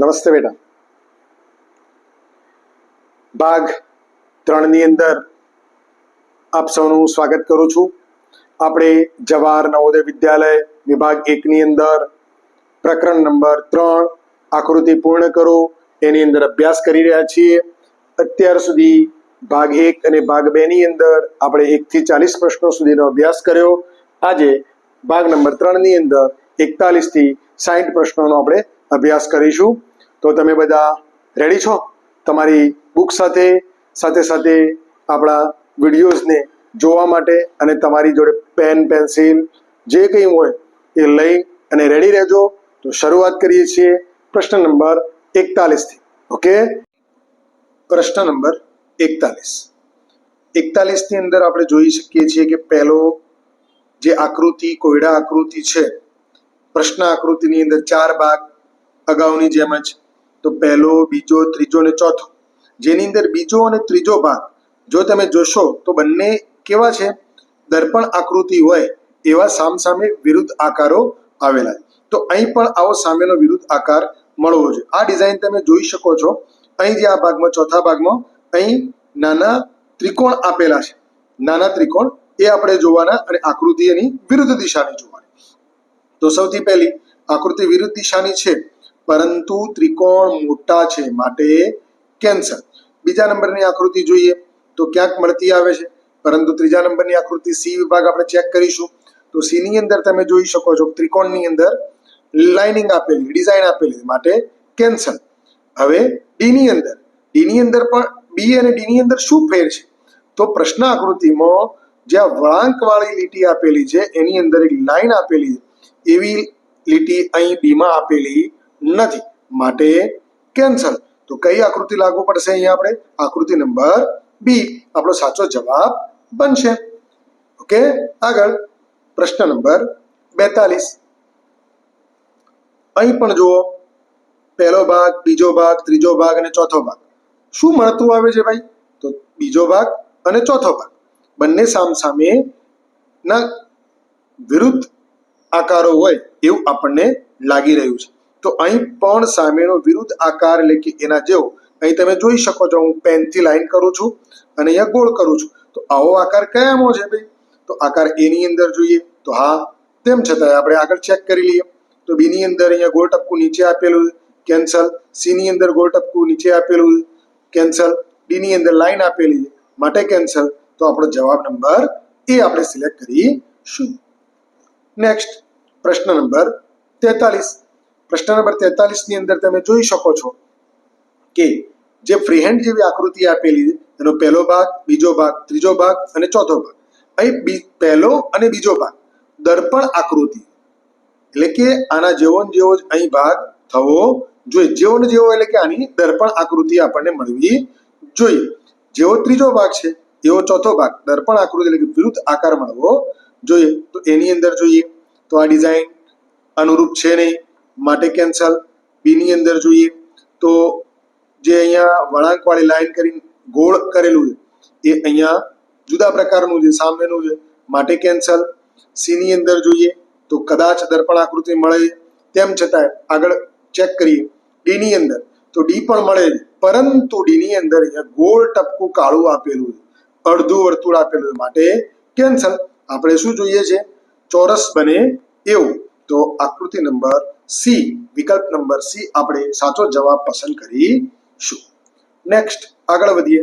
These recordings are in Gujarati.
નમસ્તે બેટા ભાગ ત્રણની અંદર આપ સૌનું સ્વાગત કરું છું. આપણે જવાહર નવોદય વિદ્યાલય વિભાગ એકની અંદર પ્રકરણ નંબર ત્રણ આકૃતિ પૂર્ણ કરો. એની અંદર અભ્યાસ કરી રહ્યા છીએ. અત્યાર સુધી ભાગ એક અને ભાગ બે ની અંદર આપણે એકથી ચાલીસ પ્રશ્નો સુધીનો અભ્યાસ કર્યો. આજે ભાગ નંબર ત્રણની અંદર એકતાલીસથી સાઠ પ્રશ્નોનો આપણે અભ્યાસ કરીશું. તો તમે બધા રેડી છો? તમારી બુક સાથે સાથે સાથે આપણા વિડીયોઝને જોવા માટે અને તમારી જોડે પેન પેન્સિલ જે કંઈ હોય એ લઈ અને રેડી રહેજો. તો શરૂઆત કરીએ છીએ પ્રશ્ન નંબર એકતાલીસથી ઓકે પ્રશ્ન નંબર એકતાલીસ. એકતાલીસની અંદર આપણે જોઈ શકીએ છીએ કે પહેલો જે આકૃતિ, કોયડા આકૃતિ છે, પ્રશ્ન આકૃતિની અંદર ચાર ભાગ અગાઉની જેમ જ. તો પહેલો, બીજો, ત્રીજો અને ચોથો. જેની અંદર બીજો અને ત્રીજો ભાગ. જો તમે જોશો, તો બંને કેવા છે? દર્પણ આકૃતિ હોય, એવા સામસામે વિરુદ્ધ આકારો આવેલા છે. તો અહીં પણ આવો સામેનો વિરુદ્ધ આકાર મળવો જોઈએ. આ ડિઝાઇન તમે જોઈ શકો છો. અહીં જે આ ભાગમાં, ચોથા ભાગમાં, અહીં નાના ત્રિકોણ આપેલા છે. નાના ત્રિકોણ એ આપણે જોવાના અને આકૃતિ એની વિરુદ્ધ દિશાની જોવાની. તો સૌથી પહેલી, આકૃતિ વિરુદ્ધ દિશાની છે. પરંતુ ત્રિકોણ મોટા છે માટે કેન્સર. બીજા નંબરની આકૃતિ જોઈએ તો ક્યાંક મળતી આવે છે. પરંતુ ત્રીજા નંબરની આકૃતિ સી વિભાગ આપણે ચેક કરીશું. તો સી ની અંદર તમે જોઈ શકો છો ત્રિકોણની અંદર લાઇનિંગ આપેલી ડિઝાઇન આપેલી માટે કેન્સર. હવે ડી ની અંદર ડી ની અંદર પણ બી અને ડી ની અંદર શું ફેર છે? તો પ્રશ્ન આકૃતિમાં જ્યાં વળાંક વાળી લીટી આપેલી છે, એની અંદર એક લાઇન આપેલી છે. એવી લીટી અહીં બીમાં આપેલી નથી. માટે કેન્સલ તો કઈ આકૃતિ લાગુ પડશે અહીંયા આપણે? આકૃતિ નંબર બી. આપણો સાચો જવાબ બનશે. ઓકે? આગળ. પ્રશ્ન નંબર બેતાલીસ. અહીં પણ જુઓ. પહેલો ભાગ, બીજો ભાગ, ત્રીજો ભાગ અને ચોથો ભાગ. શું મળતું આવે છે ભાઈ? તો બીજો ભાગ અને ચોથો ભાગ. બંને સામસામે ના વિરુદ્ધ આકારો હોય એવું આપણને લાગી રહ્યું છે. તો અહીં પણ સામેનો વિરુદ્ધ આકાર એટલે કે એના જેવો, અહીં તમે જોઈ શકો છો, હું પેનથી લાઈન કરું છું અને અહીંયા ગોળ કરું છું. તો આવો આકાર કયામાં છે ભાઈ? તો આકાર એની અંદર જોઈએ, તો હા, તેમ છતાં આપણે આગળ ચેક કરી લઈએ. તો બી ની અંદર અહીંયા ગોળ ટપકું નીચે આપેલું કેન્સલ સી ની અંદર ગોળ ટપકું નીચે આપેલું કેન્સલ ડી ની અંદર લાઈન આપેલી માટે કેન્સલ તો આપણો જવાબ નંબર એ આપણે સિલેક્ટ કરીશું નેક્સ્ટ પ્રશ્ન નંબર તેતાલીસ. પ્રશ્ન નંબર તેતાલીસની અંદર તમે જોઈ શકો છો કે જે ફ્રીહેન્ડ જેવી આકૃતિ આપેલી છે, એનો પહેલો ભાગ, બીજો ભાગ, ત્રીજો ભાગ અને ચોથો ભાગ. અહીં પહેલો અને બીજો ભાગ, દર્પણ આકૃતિ. એટલે કે આના જેવો ને જેવો જ અહીં ભાગ થવો જોઈએ. જેવો ને જેવો એટલે કે આની દર્પણ આકૃતિ આપણને મળવી જોઈએ. જેવો ત્રીજો ભાગ છે, એવો ચોથો ભાગ, દર્પણ આકૃતિ એટલે કે વિરુદ્ધ આકાર મળવો જોઈએ. તો એની અંદર જોઈએ, તો આ ડિઝાઇન અનુરૂપ છે નહીં. માટે કેન્સલ બી ની અંદર જોઈએ તો જે અહીંયા વળાંકવાળી લાઈન કરીને ગોળ કરેલું છે, એ અહીંયા જુદા પ્રકારનું છે, સામેનું છે, માટે કેન્સલ સી ની અંદર જોઈએ તો કદાચ દર્પણ આકૃતિ મળે તેમ છતાં આગળ ચેક કરીએ. ડી ની અંદર તો ડી પણ મળે પરંતુ ડી ની અંદર અહીંયા ગોળ ટપકું કાળું આપેલું છે, અડધું વર્તુળ આપેલું છે, માટે કેન્સલ આપણે શું જોઈએ છે? ચોરસ બને એવું. તો આકૃતિ નંબર સી વિકલ્પ નંબર સી આપણે સાચો જવાબ પસંદ કરીશું નેક્સ્ટ આગળ વધીએ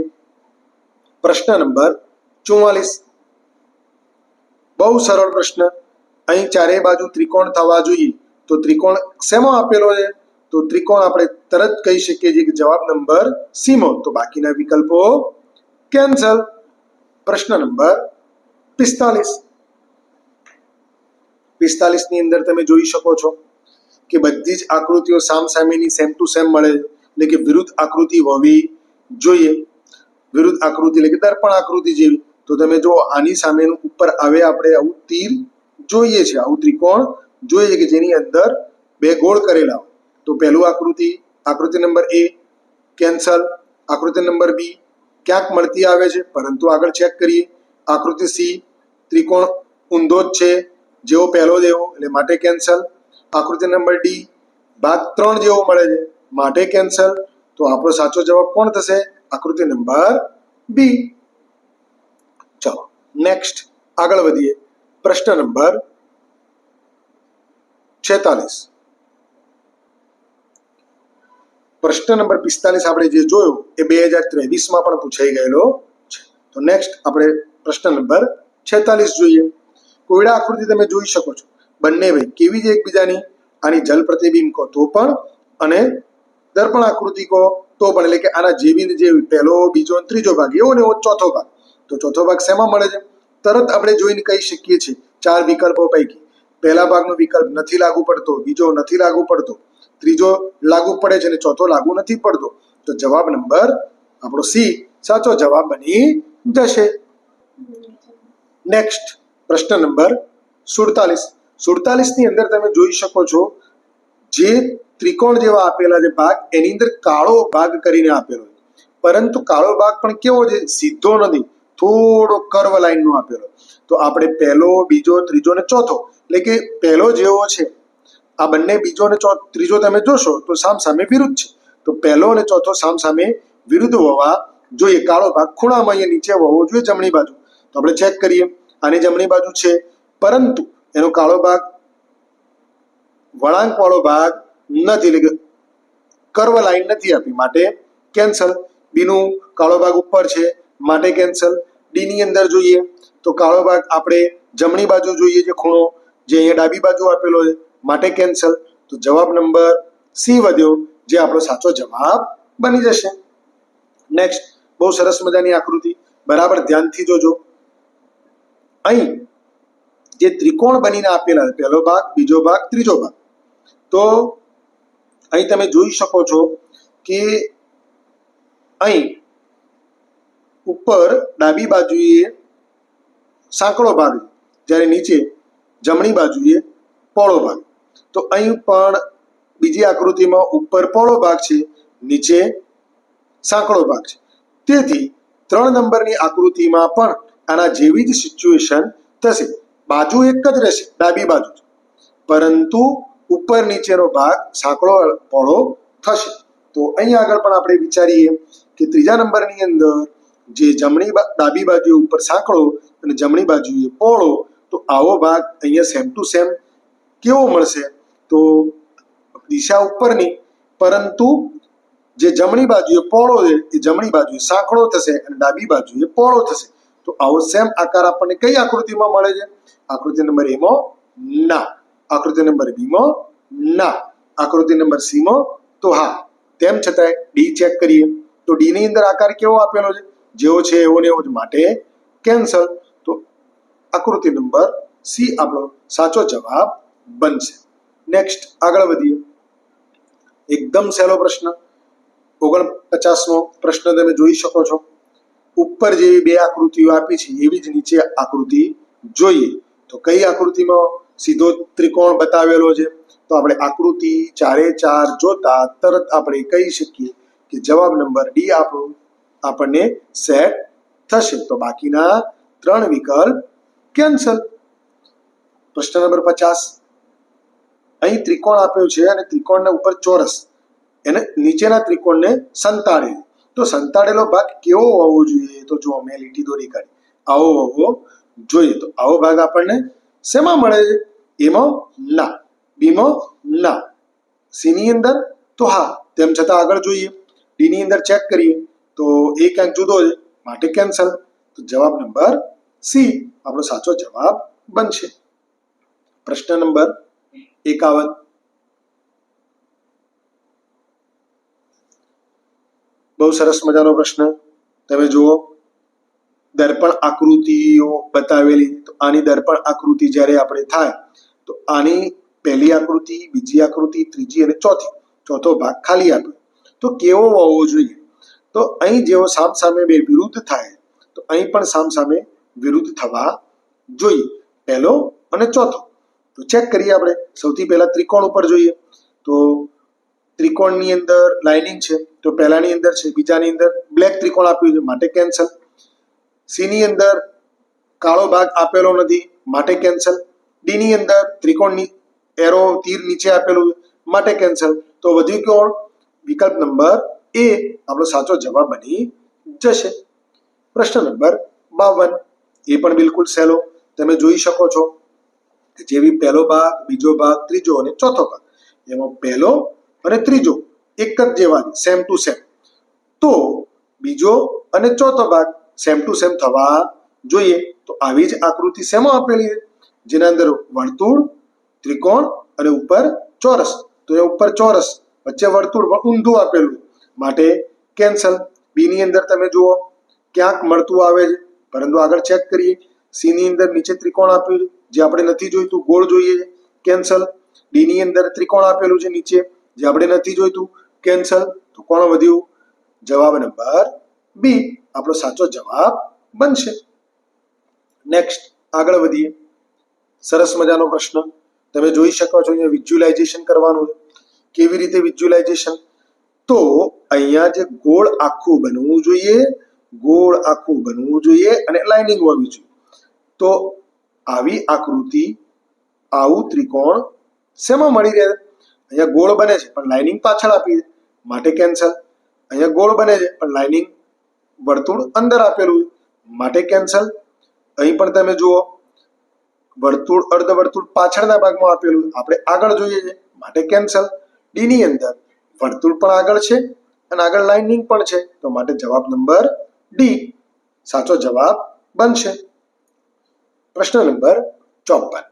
પ્રશ્ન નંબર ચુમ્માલીસ બહુ સરળ પ્રશ્ન અહીં ચારે બાજુ ત્રિકોણ થવા જોઈએ તો ત્રિકોણ શેમાં આપેલો છે તો ત્રિકોણ આપણે તરત કહી શકીએ છીએ કે જવાબ નંબર સીમો તો બાકીના વિકલ્પો કેન્સલ પ્રશ્ન નંબર પિસ્તાલીસ પિસ્તાલીસની અંદર તમે જોઈ શકો છો કે બધી જ આકૃતિઓ સામસામેની સેમ ટુ સેમ મળે એટલે કે વિરુદ્ધ આકૃતિ હોવી જોઈએ. વિરુદ્ધ આકૃતિ એટલે કે દર્પણ આકૃતિ જેવી. તો તમે જો આની સામેનું ઉપર આવે આપણે આવું તીર જોઈએ છે, આવું ત્રિકોણ જોઈએ કે જેની અંદર બે ગોળ કરેલા તો પહેલું આકૃતિ આકૃતિ નંબર એ કેન્સલ, આકૃતિ નંબર બી ક્યાંક મળતી આવે છે, પરંતુ આગળ ચેક કરીએ. આકૃતિ સી ત્રિકોણ ઊંધો જ છે, જેવો પહેલો દેવો, એટલે માટે કેન્સલ. આકૃતિ નંબર ડી ભાગ ત્રણ જેવો મળે છે. માટે કેન્સલ તો આપણો સાચો જવાબ કોણ થશે? આકૃતિ નંબર બી ચલો નેક્સ્ટ આગળ વધીએ. પ્રશ્ન નંબર છેતાલીસ. પ્રશ્ન નંબર પિસ્તાલીસ આપણે જે જોયો એ બે હજાર ત્રેવીસમાં પણ પૂછાઈ ગયેલો છે. તો નેક્સ્ટ આપણે પ્રશ્ન નંબર છેતાલીસ જોઈએ. કોયડા આકૃતિ તમે જોઈ શકો છો. બંને ભાઈ કેવી છે એકબીજાની? આની જલ પ્રતિબિંબ કહો તો પણ અને દર્પણ આકૃતિ કહો તો પણ. એટલે કે આના જેવી જેવી. પહેલો બીજો અને ત્રીજો ભાગ. એવો ને એવો ચોથો ભાગ. તો ચોથો ભાગ શેમાં મળે છે? તરત આપણે જોઈને કહી શકીએ છીએ. ચાર વિકલ્પો પૈકી. પહેલા ભાગનો વિકલ્પ નથી લાગુ પડતો. બીજો નથી લાગુ પડતો. ત્રીજો લાગુ પડે છે અને ચોથો લાગુ નથી પડતો. તો જવાબ નંબર આપણો સી. સાચો જવાબ બની જશે. નેક્સ્ટ પ્રશ્ન નંબર સુડતાલીસ. સુડતાલીસની અંદર તમે જોઈ શકો છો, જે ત્રિકોણ જેવા આપેલા છે ભાગ, એની અંદર કાળો ભાગ કરીને આપેલો પરંતુ કાળો ભાગ પણ કેવો છે? સીધો નથી. થોડો કર્વ લાઈન નો આપેલો તો આપણે પહેલો, બીજો, ત્રીજો ને ચોથો, એટલે કે પહેલો જેવો છે. આ બંને બીજો અને ત્રીજો તમે જોશો તો સામ સામે વિરુદ્ધ છે. તો પહેલો અને ચોથો સામ સામે વિરુદ્ધ હોવા જોઈએ. કાળો ભાગ ખૂણામાં અહીંયા નીચે હોવો જોઈએ જમણી બાજુ. તો આપણે ચેક કરીએ. આની જમણી બાજુ છે. પરંતુ એનો કાળો ભાગ, વળાંક વાળો ભાગ નથી, એટલે કર્વ લાઈન નથી આપી. માટે કેન્સલ. બીનું કાળો ભાગ ઉપર છે, માટે કેન્સલ. ડી ની અંદર જોઈએ તો કાળો ભાગ આપણે જમણી બાજુ જોઈએ છે, ખૂણો. જે અહીંયા ડાબી બાજુ આપેલો છે, માટે કેન્સલ. તો જવાબ નંબર સી વધ્યો, જે આપણો સાચો જવાબ બની જશે. નેક્સ્ટ બહુ સરસ મજાની આકૃતિ. બરાબર ધ્યાનથી જોજો. અહીં જે ત્રિકોણ બનીને આપેલા પહેલો ભાગ, બીજો ભાગ, ત્રીજો ભાગ. તો અહીં તમે જોઈ શકો છો કે અહીં ઉપર ડાબી બાજુએ સાંકડો ભાગ જ્યારે નીચે જમણી બાજુએ પોળો ભાગ તો અહીં પણ બીજી આકૃતિમાં ઉપર પોળો ભાગ છે, નીચે સાંકડો ભાગ છે. તેથી ત્રણ નંબરની આકૃતિમાં પણ આના જેવી જ સિચ્યુએશન થશે. બાજુ એક જ રહેશે, ડાબી બાજુ પરંતુ ઉપર નીચેનો ભાગ સાંકળો પહોળો થશે. તો અહીં આગળ પણ આપણે વિચારીએ કે ત્રીજા નંબરની અંદર જે જમણી ડાબી બાજુએ ઉપર સાંકળો અને જમણી બાજુએ પહોળો, તો આવો ભાગ અહીંયા સેમ ટુ સેમ કેવો મળશે? તો દિશા ઉપરની, પરંતુ જે જમણી બાજુએ પહોળો છે, એ જમણી બાજુએ સાંકળો થશે અને ડાબી બાજુએ પહોળો થશે. તો આવો સેમ આકાર આપણને કઈ આકૃતિમાં મળે છે? આકૃતિ નંબર એમાં ના. આકૃતિ નંબર બીમાં ના. આકૃતિ નંબર સીમાં તો હા. તેમ છતાંય ડી ચેક કરીએ. તો ડી ની અંદર આકાર કેવો આપેલો છે? જેવો છે એવો ને એવો જ માટે કેન્સલ તો આકૃતિ નંબર સી આપણો સાચો જવાબ બનશે. નેક્સ્ટ આગળ વધીએ. એકદમ સહેલો પ્રશ્ન. ઓગણપચાસમો પ્રશ્ન તમે જોઈ શકો છો. ઉપર જેવી બે આકૃતિઓ આપી છે, એવી જ નીચે આકૃતિ જોઈએ. તો કઈ આકૃતિમાં સીધો ત્રિકોણ બતાવેલો છે? તો આપણે આકૃતિ ચારે ચાર જોતા તરત આપણે કહી શકીએ કે જવાબ નંબર ડી આપણો આપણને સેટ થશે. તો બાકીના ત્રણ વિકલ્પ કેન્સલ પ્રશ્ન નંબર પચાસ. અહીં ત્રિકોણ આપ્યો છે અને ત્રિકોણના ઉપર ચોરસ. એને નીચેના ત્રિકોણને સંતાડેલું. તો સંતાડેલો ભાગ કેવો હોવો જોઈએ? તો જો મેં લીટી દોરી કાઢી. આવો હોવો જોઈએ તો આવો ભાગ આપણને શેમાં મળે છે? એમાં ના, બીમાં ના. સી ની અંદર? તો હા, તેમ છતાં આગળ જોઈએ. ડી ની અંદર ચેક કરીએ. તો એ ક્યાંક જુદો છે? માટે કેન્સલ તો જવાબ નંબર સી, આપણો સાચો જવાબ બનશે. પ્રશ્ન નંબર એકાવન. બહુ સરસ મજાનો પ્રશ્ન. તમે જુઓ. દર્પણ આકૃતિઓ બતાવેલી, તો આની દર્પણ આકૃતિ જ્યારે આપણે થાય, તો આની પહેલી આકૃતિ, બીજી આકૃતિ, ત્રીજી અને ચોથી, ચોથો ભાગ ખાલી આપ્યો તો કેવો હોવો જોઈએ? તો અહીં જેવો સામ સામે બે વિરુદ્ધ થાય, તો અહીં પણ સામ સામે વિરુદ્ધ થવા જોઈએ, પહેલો અને ચોથો. તો ચેક કરીએ આપણે, સૌથી પહેલા ત્રિકોણ ઉપર જોઈએ. તો ત્રિકોણની અંદર લાઇનિંગ છે, તો પહેલાની અંદર છે, બીજાની અંદર બ્લેક ત્રિકોણ આપ્યું છે, માટે કેન્સલ સી ની અંદર કાળો ભાગ આપેલો નથી, માટે કેન્સલ ડી ની અંદર ત્રિકોણની એરો તીર નીચે આપેલું માટે કેન્સલ તો વધી કોણ? વિકલ્પ નંબર એ. આપણો સાચો જવાબ બની જશે. પ્રશ્ન નંબર બાવન. એ પણ બિલકુલ સહેલો. તમે જોઈ શકો છો કે જેવી પહેલો ભાગ, બીજો ભાગ, ત્રીજો અને ચોથો ભાગ. એમાં પહેલો અને ત્રીજો એક જ જેવા સેમ ટુ સેમ તો બીજો અને ચોથો ભાગ સેમ ટુ સેમ થવા જોઈએ. તો આવી જ આકૃતિ શેમાં આપેલી છે? જેના અંદર વર્તુળ, ત્રિકોણ અને ઉપર ચોરસ. તો એ ઉપર ચોરસ, વચ્ચે વર્તુળ ઊંધું આપેલું માટે કેન્સલ બી ની અંદર તમે જુઓ, ક્યાંક મળતું આવે છે. પરંતુ આગળ ચેક કરીએ. સી ની અંદર નીચે ત્રિકોણ આપ્યું છે. જે આપણે નથી જોઈતું, ગોળ જોઈએ કેન્સલ ડી ની અંદર ત્રિકોણ આપેલું છે નીચે. જે આપણે નથી જોઈતું કેન્સલ તો કોણ વધ્યું? જવાબ નંબર બી આપણો સાચો જવાબ બનશે. નેક્સ્ટ આગળ વધીએ. સરસ મજાનો પ્રશ્ન. તમે જોઈ શકો છો અહીંયા વિઝ્યુલાઇઝેશન કરવાનું છે. કેવી રીતે વિઝ્યુલાઇઝેશન તો અહીંયા જે ગોળ આખું બનવું જોઈએ, ગોળ આખું બનવું જોઈએ અને લાઇનિંગ હોવી જોઈએ. તો આવી આકૃતિ આવું ત્રિકોણ શેમાં મળી રહે? અહીંયા ગોળ બને છે, પણ લાઇનિંગ પાછળ આપી માટે કેન્સલ અહીંયા ગોળ બને છે, પણ લાઇનિંગ વર્તુળ અંદર આપેલું માટે કેન્સલ અહીં પણ તમે જુઓ, વર્તુળ, અર્ધ વર્તુળ પાછળના ભાગમાં આપેલું, આપણે આગળ જોઈએ છે, માટે કેન્સલ ડી ની અંદર વર્તુળ પણ આગળ છે અને આગળ લાઇનિંગ પણ છે, તો માટે જવાબ નંબર ડી સાચો જવાબ બનશે. પ્રશ્ન નંબર ચોપન.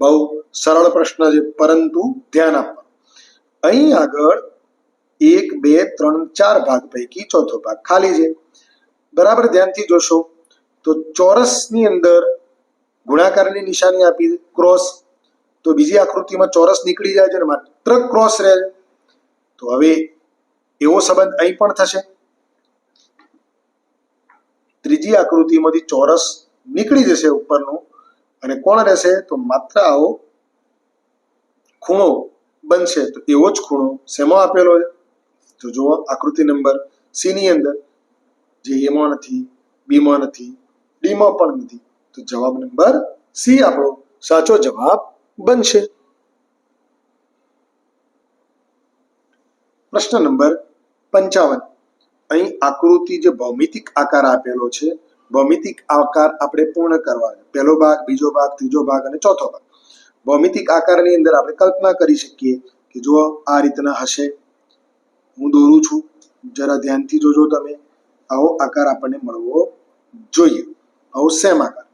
બહુ સરળ પ્રશ્ન છે, પરંતુ ધ્યાન આપવાનું અહીં આગળ એક, બે, ત્રણ, ચાર ભાગ પૈકી ચોથો ભાગ ખાલી છે. બરાબર ધ્યાનથી જોશો તો ચોરસની અંદર ગુણાકારની નિશાની આપી ક્રોસ. તો બીજી આકૃતિમાં ચોરસ નીકળી જાય છે અને માત્ર ક્રોસ રહે તો હવે એવો સંબંધ અહીં પણ થશે. ત્રીજી આકૃતિમાંથી ચોરસ નીકળી જશે ઉપરનું અને કોણ રહેશે? તો માત્ર આવો ખૂણો બનશે. તો એવો જ ખૂણો શેમાં આપેલો છે? તો જુઓ, આકૃતિ નંબર સી ની અંદર જે એમાં નથી, બીમાં નથી, ડીમાં પણ નથી. તો જવાબ નંબર સી આપણો સાચો જવાબ બનશે. પ્રશ્ન નંબર પંચાવન. અહીં આકૃતિ જે ભૌમિતિક આકાર આપેલો છે, ભૌમિતિક આકાર આપણે પૂર્ણ કરવા પહેલો ભાગ, બીજો ભાગ, ત્રીજો ભાગ અને ચોથો ભાગ. ભૌમિતિક આકારની અંદર આપણે કલ્પના કરી શકીએ કે જો આ રીતના હશે. હું દોરું છું. જરા ધ્યાનથી જોજો તમે. આવો આકાર આપણને મળવો જોઈએ. આવો સેમ આકાર.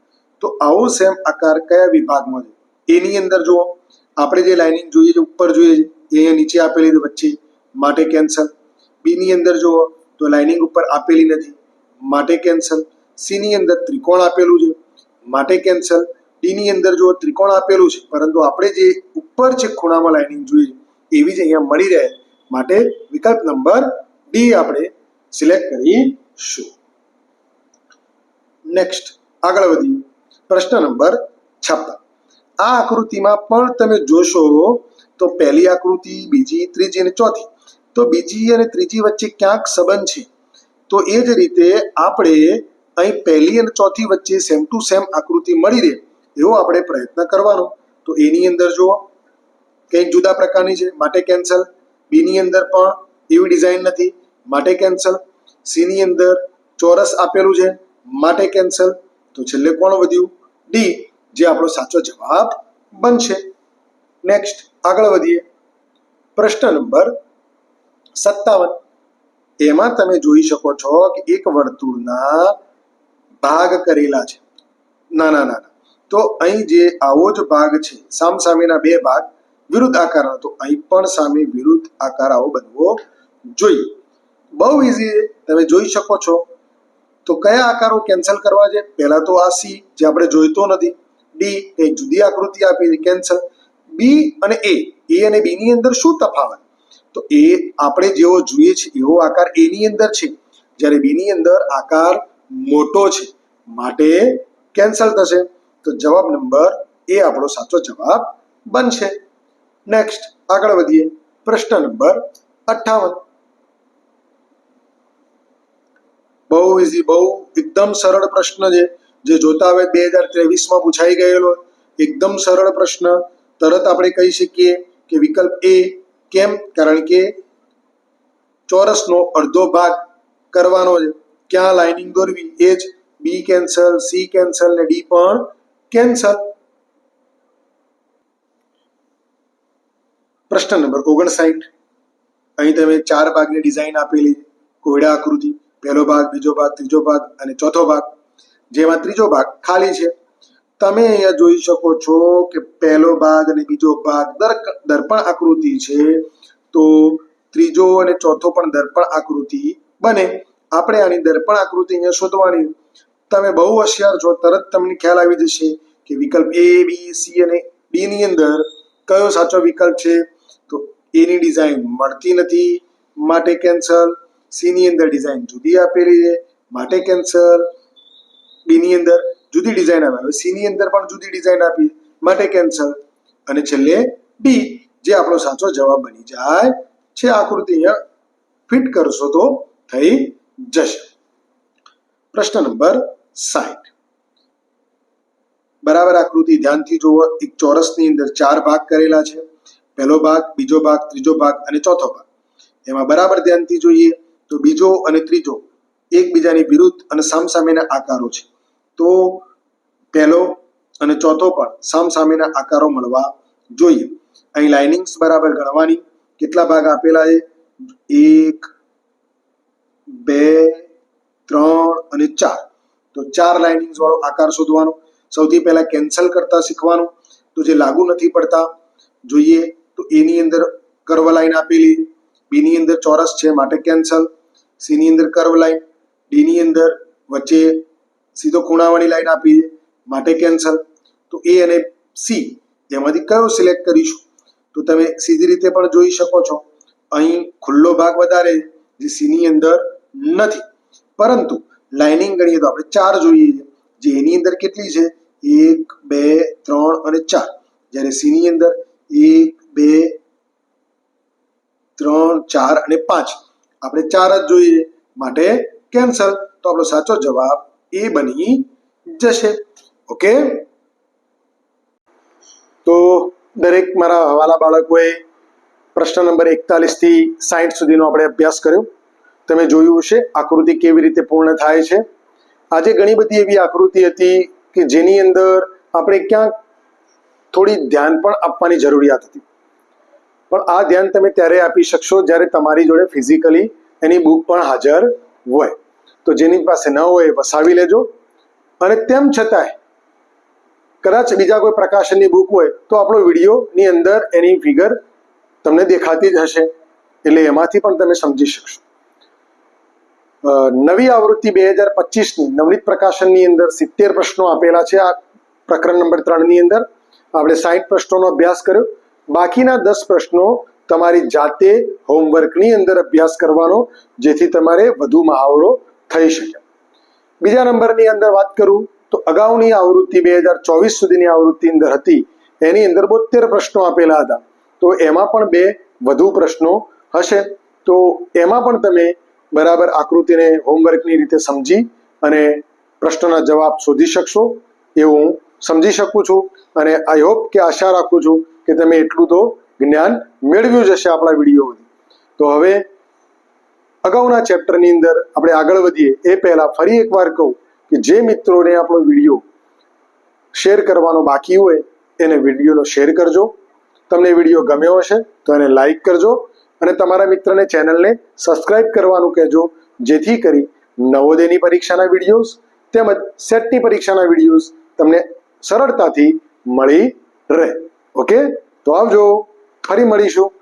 તો આવો સેમ આકાર કયા વિભાગમાં છે? એની અંદર જુઓ. આપણે જે લાઇનિંગ જોઈએ છે, ઉપર જોઈએ છે અહીંયા નીચે આપેલી વચ્ચે. માટે કેન્સલ બી ની અંદર જુઓ, તો લાઇનિંગ ઉપર આપેલી નથી. માટે કેન્સલ સી ની અંદર ત્રિકોણ આપેલું છે. માટે કેન્સલ ડી ની અંદર જુઓ, ત્રિકોણ આપેલું છે. પરંતુ આપણે જે ઉપર છે ખૂણામાં લાઇનિંગ જોઈએ છે, એવી જ અહીંયા મળી રહે. માટે વિકલ્પ નંબર ડી આપણે સિલેક્ટ કરીશું. નેક્સ્ટ આગળ વધીએ. પ્રશ્ન નંબર છપ્પન. આ આકૃતિમાં પણ તમે જોશો તો પહેલી આકૃતિ, બીજી, ત્રીજી અને ચોથી. તો બીજી અને ત્રીજી વચ્ચે ક્યાંક સંબંધ છે. તો એ જ રીતે આપણે અહીં પહેલી અને ચોથી વચ્ચે સેમ ટુ સેમ આકૃતિ મળી રહે એવો આપણે પ્રયત્ન કરવાનો. તો એની અંદર જુઓ, કંઈક જુદા પ્રકારની છે, માટે કેન્સલ બી ની અંદર પણ એવી ડિઝાઇન નથી. માટે કેન્સલ. સીની અંદર ચોરસ આપેલું છે. માટે કેન્સલ. તો છેલ્લે કોણ વધ્યું? ડી, જે આપણો સાચો જવાબ બનશે. નેક્સ્ટ, આગળ વધીએ. પ્રશ્ન નંબર સત્તાવન. એમાં તમે જોઈ શકો છો કે એક વર્તુળના ભાગ કરેલા છે. નાના નાના તો અહીં જે આવો જ ભાગ છે, સામસામેના બે ભાગ વિરુદ્ધ આકારનો તો અહીં પણ સામે વિરુદ્ધ આકાર આવો બનવો જોઈએ. બહુ ઇઝી તમે જોઈ શકો છો. તો કયા આકારો કેન્સલ કરવા છે? પહેલા તો આ સી જે આપણે જોઈતો નથી. ડી એક જુદી આકૃતિ આપી કેન્સલ બી અને એ એ અને બી ની અંદર શું તફાવત? તો એ આપણે જેવો જોઈએ છે, એવો આકાર એ ની અંદર છે. જ્યારે બી ની અંદર આકાર મોટો છે, માટે કેન્સલ થશે. તો જવાબ નંબર એ આપણો સાચો જવાબ બનશે. નેક્સ્ટ આગળ વધીએ. પ્રશ્ન નંબર અઠ્ઠાવન. બહુ ઇઝી બહુ એકદમ સરળ પ્રશ્ન છે. જે જોતા હવે બે હજાર ત્રેવીસમાં પૂછાઈ ગયેલો. એકદમ સરળ પ્રશ્ન. તરત આપણે કહી શકીએ કે વિકલ્પ એ કેમ? કારણ કે ચોરસનો અડધો ભાગ કરવાનો છે. ક્યાં લાઇનિંગ દોરવી? એ જ બી કેન્સલ સી કેન્સલ ને ડી પણ કેન્સલ પ્રશ્ન નંબર ઓગણસાઠ. અહીં તમે ચાર ભાગની ડિઝાઇન આપેલી કોયડા આકૃતિ, પહેલો ભાગ, બીજો ભાગ, ત્રીજો ભાગ અને ચોથો ભાગ. જેમાં ત્રીજો ભાગ ખાલી છે. તમે અહીંયા જોઈ શકો છો કે પહેલો ભાગ અને બીજો ભાગ દર- દર્પણ આકૃતિ છે. તો ત્રીજો અને ચોથો પણ દર્પણ આકૃતિ બને. આપણે આની દર્પણ આકૃતિ અહીંયા શોધવાની. તમે બહુ હોશિયાર છો, તરત તમને ખ્યાલ આવી જશે કે વિકલ્પ એ બી સી અને ડી ની અંદર કયો સાચો વિકલ્પ છે? એની ડિઝાઇન મળતી નથી, માટે કેન્સલ. સીની અંદર ડિઝાઇન જુદી આપેલી છે, માટે કેન્સલ. બીની અંદર જુદી ડિઝાઇન આવે હવે સીની અંદર પણ જુદી ડિઝાઇન આપી માટે કેન્સલ. અને છેલ્લે ડી, જે આપણો સાચો જવાબ બની જાય છે, આકૃતિ અહીંયા ફિટ કરશો તો થઈ જશે. પ્રશ્ન નંબર સાઠ. બરાબર આકૃતિ ધ્યાનથી જુઓ, એક ચોરસની અંદર ચાર ભાગ કરેલા છે. પહેલો ભાગ, બીજો ભાગ, ત્રીજો ભાગ અને ચોથો ભાગ. એમાં બરાબર ધ્યાનથી જોઈએ તો બીજો અને ત્રીજો એકબીજાની વિરુદ્ધ અને સામસામેના આકારો છે. તો પહેલો અને ચોથો પણ સામસામેના આકારો મળવા જોઈએ. અહીં લાઇનિંગ્સ બરાબર ગણવાની કેટલા ભાગ આપેલા છે? એક, બે, ત્રણ અને ચાર. તો ચાર લાઇનિંગ્સ વાળો આકાર શોધવાનો. સૌથી પહેલા કેન્સલ કરતા શીખવાનું. તો જે લાગુ નથી પડતા, જોઈએ. તો એની અંદર કર્વ લાઈન આપેલી બી ની અંદર ચોરસ છે, માટે કેન્સલ સી ની અંદર કર્વ લાઈન ડી ની અંદર વચ્ચે સીધો ખૂણાવાળી લાઈન આપી માટે કેન્સલ તો એ અને સી એમાંથી કયો સિલેક્ટ કરીશું? તો તમે સીધી રીતે પણ જોઈ શકો છો. અહીં ખુલ્લો ભાગ વધારે જે સી ની અંદર નથી. પરંતુ લાઇનિંગ ગણીએ તો આપણે ચાર જોઈએ છે, જે એની અંદર કેટલી છે? એક, બે, ત્રણ અને ચાર. જ્યારે સી ની અંદર એક બે, ત્રણ, ચાર અને પાંચ. આપણે ચાર જ જોઈએ. માટે કેન્સલ તો આપણો સાચો જવાબ એ બની જશે. ઓકે તો દરેક મારા હવાલા બાળકોએ પ્રશ્ન નંબર એકતાલીસથી સાઠ સુધીનો આપણે અભ્યાસ કર્યો. તમે જોયું હશે આકૃતિ કેવી રીતે પૂર્ણ થાય છે. આજે ઘણી બધી એવી આકૃતિ હતી કે જેની અંદર આપણે ક્યાંક થોડી ધ્યાન પણ આપવાની જરૂરિયાત હતી. પણ આ ધ્યાન તમે ત્યારે આપી શકશો જ્યારે તમારી જોડે ફિઝિકલી એની બુક પણ હાજર હોય. તો જેની પાસે ન હોય એ વસાવી લેજો. અને તેમ છતાંય, કદાચ બીજા કોઈ પ્રકાશનની બુક હોય, તો આપણો વિડીયોની અંદર એની ફિગર તમને દેખાતી જ હશે. એટલે એમાંથી પણ તમે સમજી શકશો. નવી આવૃત્તિ બે હજાર પચીસની, નવનીત પ્રકાશનની અંદર સિત્તેર પ્રશ્નો આપેલા છે આ પ્રકરણ નંબર ત્રણની અંદર. આપણે સાઠ પ્રશ્નોનો અભ્યાસ કર્યો. બાકીના દસ પ્રશ્નો તમારી જાતે હોમવર્કની અંદર અભ્યાસ કરવાનો, જેથી તમારે વધુ મહાવરો થઈ શકે. બીજા નંબરની અંદર વાત કરું, તો અગાઉની આવૃત્તિ બે હજાર ચોવીસ સુધીની આવૃત્તિ અંદર હતી, એની અંદર બોતેર પ્રશ્નો આપેલા હતા. તો એમાં પણ બે વધુ પ્રશ્નો હશે. તો એમાં પણ તમે બરાબર આકૃતિને હોમવર્કની રીતે સમજી અને પ્રશ્નના જવાબ શોધી શકશો, એવું હું સમજી શકું છું. અને આઈ હોપ કે આશા રાખું છું કે તમે એટલું તો જ્ઞાન મેળવ્યું જ હશે આપણા વિડીયોમાંથી. તો હવે અગાઉના ચેપ્ટરની અંદર આપણે આગળ વધીએ. એ પહેલા ફરી એકવાર કહું કે જે મિત્રોને આપણો વીડિયો શેર કરવાનો બાકી હોય, એને વિડીયોનો શેર કરજો. તમને વીડિયો ગમ્યો હશે, તો એને લાઈક કરજો અને તમારા મિત્રને ચેનલને સબસ્ક્રાઇબ કરવાનું કહેજો, જેથી કરી નવોદયની પરીક્ષાના વિડીયોઝ તેમજ સેટની પરીક્ષાના વિડીયોઝ તમને સરળતાથી મળી રહે. ઓકે તો આવજો. ફરી મળીશું.